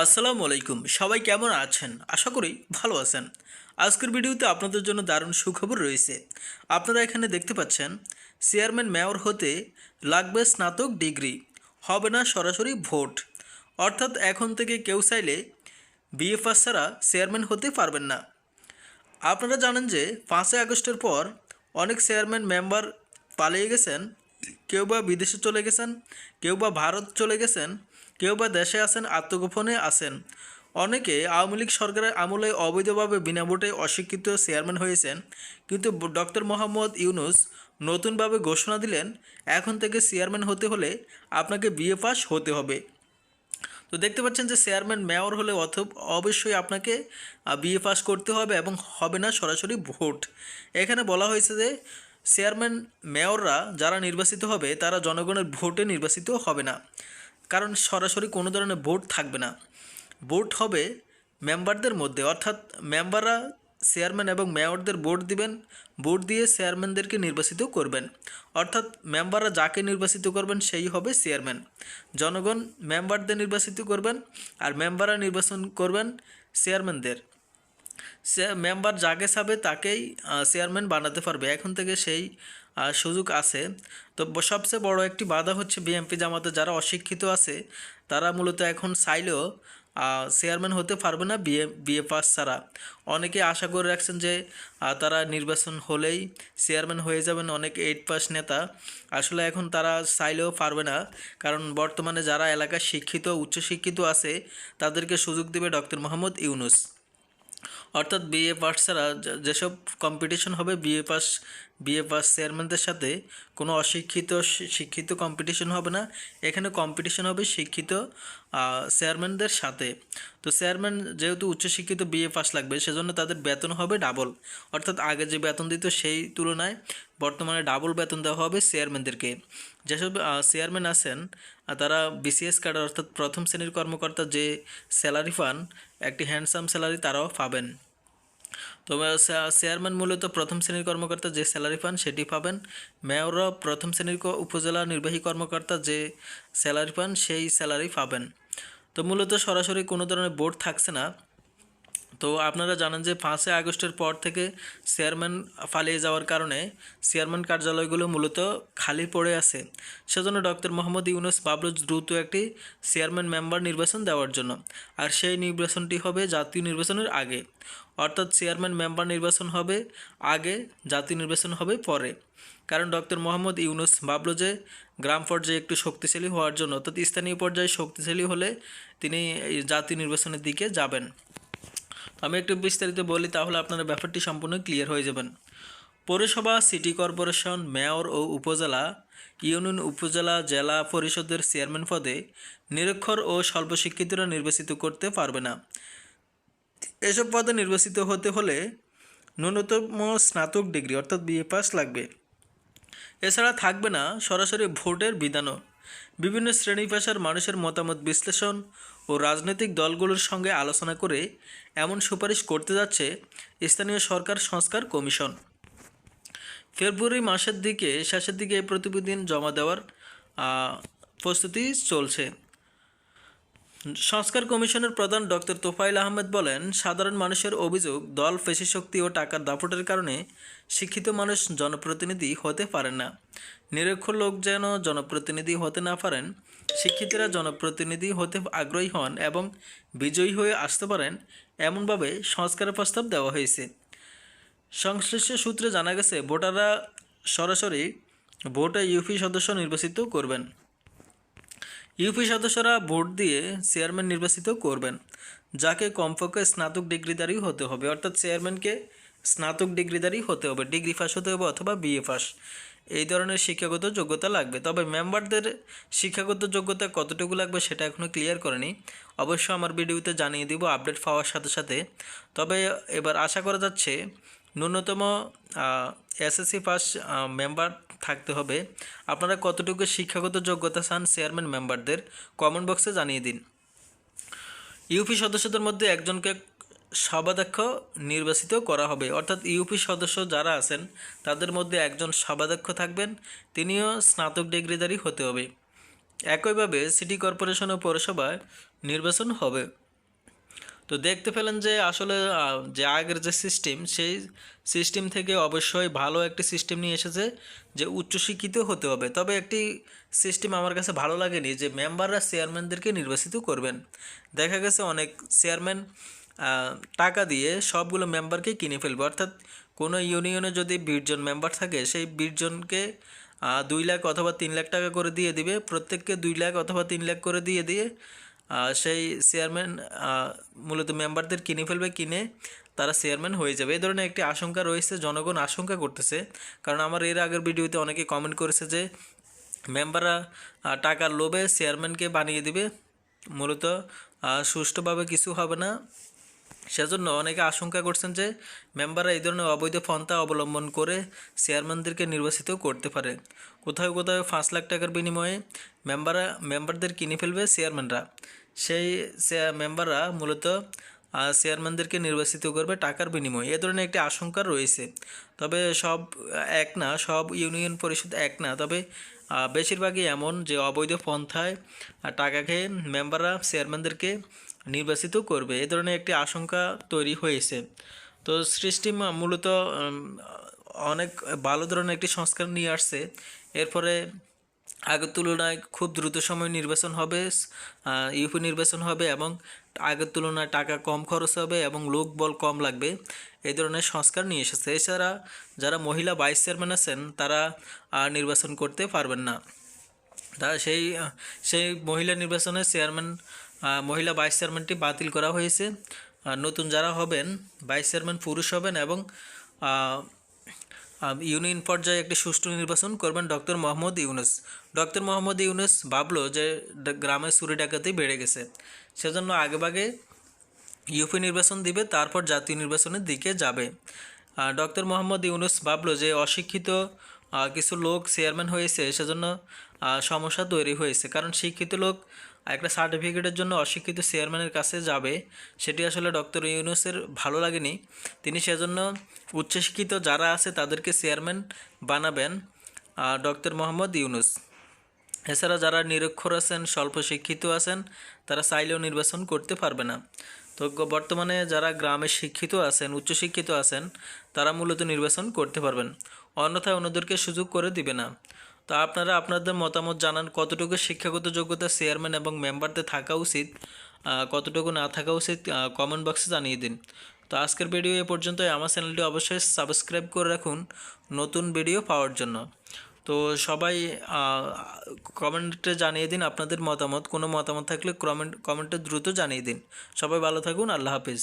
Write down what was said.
আসসালামু আলাইকুম। সবাই কেমন আছেন? আশা করি ভালো আছেন। আজকের ভিডিওতে আপনাদের জন্য দারুণ সুখবর রয়েছে। আপনারা এখানে দেখতে পাচ্ছেন, চেয়ারম্যান মেয়র হতে লাগবে স্নাতক ডিগ্রি, হবে না সরাসরি ভোট। অর্থাৎ এখন থেকে কেউ চাইলে বিএ পাস ছাড়া চেয়ারম্যান হতে পারবেন না। আপনারা জানেন যে পাঁচই আগস্টের পর অনেক চেয়ারম্যান মেম্বার পালিয়ে গেছেন, কেউ বা বিদেশে চলে গেছেন, কেউ বা ভারত চলে গেছেন কেউ বা দেশে আছেন, আত্মগোপনে আছেন। অনেকে আওয়ামী লীগ সরকারের আমলে অবৈধভাবে বিনা ভোটে অশিক্ষিত চেয়ারম্যান হয়েছেন, কিন্তু ডক্টর মোহাম্মদ ইউনুস নতুনভাবে ঘোষণা দিলেন, এখন থেকে চেয়ারম্যান হতে হলে আপনাকে বিএ পাস হতে হবে। তো দেখতে পাচ্ছেন যে চেয়ারম্যান, মেয়র হলে অথ অবশ্যই আপনাকে বিএ পাস করতে হবে এবং হবে না সরাসরি ভোট। এখানে বলা হয়েছে যে চেয়ারম্যান, মেয়ররা যারা নির্বাচিত হবে, তারা জনগণের ভোটে নির্বাচিত হবে না। কারণ সরাসরি কোনো ধরনের ভোট থাকবে না। ভোট হবে মেম্বারদের মধ্যে, অর্থাৎ মেম্বাররা চেয়ারম্যান এবং মেয়রদের ভোট দিবেন, ভোট দিয়ে চেয়ারম্যানদেরকে নির্বাচিত করবেন। অর্থাৎ মেম্বাররা যাকে নির্বাচিত করবেন সেই হবে চেয়ারম্যান। জনগণ মেম্বারদের নির্বাচিত করবেন আর মেম্বাররা নির্বাচন করবেন চেয়ারম্যানদের। মেম্বার যাকে চাবে তাকেই চেয়ারম্যান বানাতে পারবে। এখন থেকে সেই সুযোগ আছে। তো সবচেয়ে বড় একটি বাধা হচ্ছে বিএমপি জামাতে যারা অশিক্ষিত আছে, তারা মূলত এখন চাইলেও চেয়ারম্যান হতে পারবে না বিএ বিএ পাস ছাড়া। অনেকে আশা করে রাখছেন যে তারা নির্বাচন হলেই চেয়ারম্যান হয়ে যাবেন অনেক এইট পাস নেতা। আসলে এখন তারা চাইলেও পারবে না, কারণ বর্তমানে যারা এলাকায় শিক্ষিত, উচ্চশিক্ষিত আছে, তাদেরকে সুযোগ দেবে ডক্টর মোহাম্মদ ইউনুস। অর্থাৎ বিএ পাস ছাড়া যেসব কম্পিটিশন হবে বিএ পাস বিএ পাস চেয়ারম্যানদের সাথে কোনো অশিক্ষিত শিক্ষিত কম্পিটিশন হবে না। এখানে কম্পিটিশন হবে শিক্ষিত চেয়ারম্যানদের সাথে। তো চেয়ারম্যান যেহেতু উচ্চশিক্ষিত বিএ পাস লাগবে, সেজন্য তাদের বেতন হবে ডাবল অর্থাৎ আগে যে বেতন দিত সেই তুলনায় বর্তমানে ডাবল বেতন দেওয়া হবে চেয়ারম্যানদেরকে যেসব চেয়ারম্যান আছেন তারা বিসিএস কার্ডার অর্থাৎ প্রথম শ্রেণির কর্মকর্তা যে স্যালারি পান, একটি হ্যান্ডসাম স্যালারি তারাও পাবেন। তবে চেয়ারম্যান মূলত প্রথম শ্রেণির কর্মকর্তা যে স্যালারি পান, সেটি পাবেন। মেয়ররা প্রথম শ্রেণির উপজেলা নির্বাহী কর্মকর্তা যে স্যালারি পান, সেই স্যালারি পাবেন। তো, মূলত সরাসরি কোনো ধরনের বোর্ড থাকছে না। তো আপনারা জানেন যে পাঁচই আগস্টের পর থেকে চেয়ারম্যান পালিয়ে যাওয়ার কারণে চেয়ারম্যান কার্যালয়গুলো মূলত খালি পড়ে আছে। সেজন্য ডক্টর মোহাম্মদ ইউনুস বাবলু দ্রুত একটি চেয়ারম্যান মেম্বার নির্বাচন দেওয়ার জন্য, আর সেই নির্বাচনটি হবে জাতীয় নির্বাচনের আগে। অর্থাৎ চেয়ারম্যান মেম্বার নির্বাচন হবে আগে, জাতীয় নির্বাচন হবে পরে। কারণ ডক্টর মোহাম্মদ ইউনুস ভাবলো যে গ্রাম পর্যায়ে একটু শক্তিশালী হওয়ার জন্য, অর্থাৎ স্থানীয় পর্যায়ে শক্তিশালী হলে তিনি জাতীয় নির্বাচনের দিকে যাবেন। আমি একটু বিস্তারিত বলি, তাহলে আপনারা ব্যাপারটি সম্পূর্ণ ক্লিয়ার হয়ে যাবেন। পৌরসভা সিটি কর্পোরেশন মেয়র ও উপজেলা ইউনিয়ন উপজেলা, জেলা পরিষদের চেয়ারম্যান পদে নিরক্ষর ও স্বল্পশিক্ষিতরা নির্বাচিত করতে পারবে না। এসব পদে নির্বাচিত হতে হলে ন্যূনতম স্নাতক ডিগ্রি, অর্থাৎ বিএ পাস লাগবে। এছাড়া থাকবে না সরাসরি ভোটের বিধানও। বিভিন্ন শ্রেণি পেশার মানুষের মতামত বিশ্লেষণ ও রাজনৈতিক দলগুলোর সঙ্গে আলোচনা করে এমন সুপারিশ করতে যাচ্ছে স্থানীয় সরকার সংস্কার কমিশন। ফেব্রুয়ারি মাসের দিকে, শেষের দিকে এই প্রতিবেদন জমা দেওয়ার প্রস্তুতি চলছে। সংস্কার কমিশনের প্রধান ডক্টর তোফাইল আহমেদ বলেন, সাধারণ মানুষের অভিযোগ, দল, পেশিশক্তি ও টাকার দাপটের কারণে শিক্ষিত মানুষ জনপ্রতিনিধি হতে পারেন না। নিরক্ষ লোক যেন জনপ্রতিনিধি হতে না পারেন, শিক্ষিতরা জনপ্রতিনিধি হতে আগ্রহী হন এবং বিজয়ী হয়ে আসতে পারেন, এমনভাবে সংস্কারের প্রস্তাব দেওয়া হয়েছে। সংশ্লিষ্ট সূত্রে জানা গেছে, ভোটাররা সরাসরি ভোটে ইউপি সদস্য নির্বাচিত করবেন। ইউপি সদস্যরা ভোট দিয়ে চেয়ারম্যান নির্বাচিত করবেন, যাকে কমপক্ষে স্নাতক ডিগ্রিধারী হতে হবে। অর্থাৎ চেয়ারম্যানকে স্নাতক ডিগ্রিধারী হতে হবে, ডিগ্রি পাস হতে হবে অথবা বিএ পাস। এই ধরনের শিক্ষাগত যোগ্যতা লাগবে। তবে মেম্বারদের শিক্ষাগত যোগ্যতা কতটুকু লাগবে সেটা এখনও ক্লিয়ার করেনি। অবশ্য আমার ভিডিওতে জানিয়ে দিব, আপডেট পাওয়ার সাথে সাথে। তবে এবার আশা করা যাচ্ছে, ন্যূনতম এসএসসি পাস মেম্বার থাকতে হবে। আপনারা কতটুকু শিক্ষাগত যোগ্যতা চান চেয়ারম্যান মেম্বারদের কমেন্ট বক্সে জানিয়ে দিন। ইউপি সদস্যদের মধ্যে একজনকে সভাধ্যক্ষ নির্বাচিত করা হবে। অর্থাৎ ইউপি সদস্য যারা আছেন, তাদের মধ্যে একজন সভাধ্যক্ষ থাকবেন, তিনিও স্নাতক ডিগ্রিধারী হতে হবে। একইভাবে সিটি কর্পোরেশন ও পৌরসভায় নির্বাচন হবে। তো দেখতে পেলেন যে আসলে যে আগের যে সিস্টেম সেই সিস্টেম থেকে অবশ্যই ভালো একটি সিস্টেম নিয়ে এসেছে যে উচ্চশিক্ষিত হতে হবে। তবে একটি সিস্টেম আমার কাছে ভালো লাগেনি যে মেম্বাররা চেয়ারম্যানদেরকে নির্বাচিত করবেন। দেখা গেছে অনেক চেয়ারম্যান টাকা দিয়ে সবগুলো মেম্বারকে কিনে ফেলবে। অর্থাৎ কোনো ইউনিয়নে যদি বিশজন মেম্বার থাকে, সেই বিশজনকে দুই লাখ অথবা তিন লাখ টাকা করে দিয়ে দিবে। প্রত্যেককে দুই লাখ অথবা তিন লাখ করে দিয়ে দিয়ে সেই চেয়ারম্যান মূলত মেম্বারদের কিনে ফেলবে, কিনে তারা চেয়ারম্যান হয়ে যাবে। এই ধরনের একটি আশঙ্কা রয়েছে, জনগণ আশঙ্কা করতেছে। কারণ আমার এর আগের ভিডিওতে অনেকে কমেন্ট করেছে যে, মেম্বাররা টাকার লোভে চেয়ারম্যানকে বানিয়ে দিবে। মূলত সুষ্ঠুভাবে কিছু হবে না। সেজন্য অনেকে আশঙ্কা করছেন যে, মেম্বাররা এই ধরনের অবৈধ পন্থা অবলম্বন করে চেয়ারম্যানদেরকে নির্বাচিত করতে পারে। কোথাও কোথাও পাঁচ লাখ টাকার বিনিময়ে মেম্বাররা, মেম্বারদের কিনে ফেলবে চেয়ারম্যানরা। সেই মেম্বাররা মূলত আহ, চেয়ারম্যানদেরকে নির্বাচিত করবে টাকার বিনিময়ে। এ ধরনের একটি আশঙ্কা রয়েছে। তবে সব এক না সব ইউনিয়ন পরিষদ এক না। তবে বেশিরভাগই এমন যে অবৈধ পন্থায় টাকা খেয়ে মেম্বাররা চেয়ারম্যানদেরকে নির্বাচিত করবে। এ ধরনের একটি আশঙ্কা তৈরি হয়েছে। তো সৃষ্টি মূলত অনেক ভালো ধরনের একটি সংস্কার নিয়ে আসছে। এরপরে আগের তুলনায় খুব দ্রুত সময় নির্বাচন হবে ইউপি নির্বাচন হবে এবং আগের তুলনায় টাকা কম খরচ হবে এবং লোক বল কম লাগবে। এই ধরনের সংস্কার নিয়ে এসেছে। এছাড়া যারা মহিলা ভাইস চেয়ারম্যান আছেন, তারা নির্বাচন করতে পারবেন না। তা সেই সেই মহিলা নির্বাচনে চেয়ারম্যান মহিলা ভাইস চেয়ারম্যানটি বাতিল করা হয়েছে। নতুন যারা হবেন, ভাইস চেয়ারম্যান পুরুষ হবেন এবং ইউনিয়ন পর্যায়ে একটি সুষ্ঠু নির্বাচন করবেন ডক্টর মোহাম্মদ ইউনুস। ডক্টর মোহাম্মদ ইউনুস ভাবলো যে গ্রামে চুরি ডাকাতি বেড়ে গেছে। সেজন্য আগেভাগে ইউপি নির্বাচন দিবে, তারপর জাতীয় নির্বাচনের দিকে যাবে। ডক্টর মোহাম্মদ ইউনুস ভাবলো যে অশিক্ষিত কিছু লোক চেয়ারম্যান হয়েছে, সেজন্য সমস্যা তৈরি হয়েছে। কারণ শিক্ষিত লোক একটা সার্টিফিকেটের জন্য অশিক্ষিত চেয়ারম্যানের কাছে যাবে, সেটি আসলে ডক্টর ইউনুসের ভালো লাগেনি। তিনি সেজন্য উচ্চশিক্ষিত যারা আছে তাদেরকে চেয়ারম্যান বানাবেন ডক্টর মোহাম্মদ ইউনুস। এছাড়া যারা নিরক্ষর আছেন, স্বল্প শিক্ষিত আছেন, তারা চাইলেও নির্বাচন করতে পারবে না। তো বর্তমানে যারা গ্রামে শিক্ষিত আছেন, উচ্চশিক্ষিত আছেন, তারা মূলত নির্বাচন করতে পারবেন। অন্যথায় অন্যদেরকে সুযোগ করে দিবে না। তো আপনারা আপনাদের মতামত জানান, কতটুকু শিক্ষাগত যোগ্যতা চেয়ারম্যান এবং মেম্বারদের থাকা উচিত কতটুকু না থাকা উচিত কমেন্ট বক্সে জানিয়ে দিন। তো আজকের ভিডিও এ পর্যন্তই। আমার চ্যানেলটি অবশ্যই সাবস্ক্রাইব করে রাখুন নতুন ভিডিও পাওয়ার জন্য। তো সবাই কমেন্টে জানিয়ে দিন আপনাদের মতামত। কোনো মতামত থাকলে কমেন্ট কমেন্টে দ্রুত জানিয়ে দিন। সবাই ভালো থাকুন। আল্লাহ হাফিজ।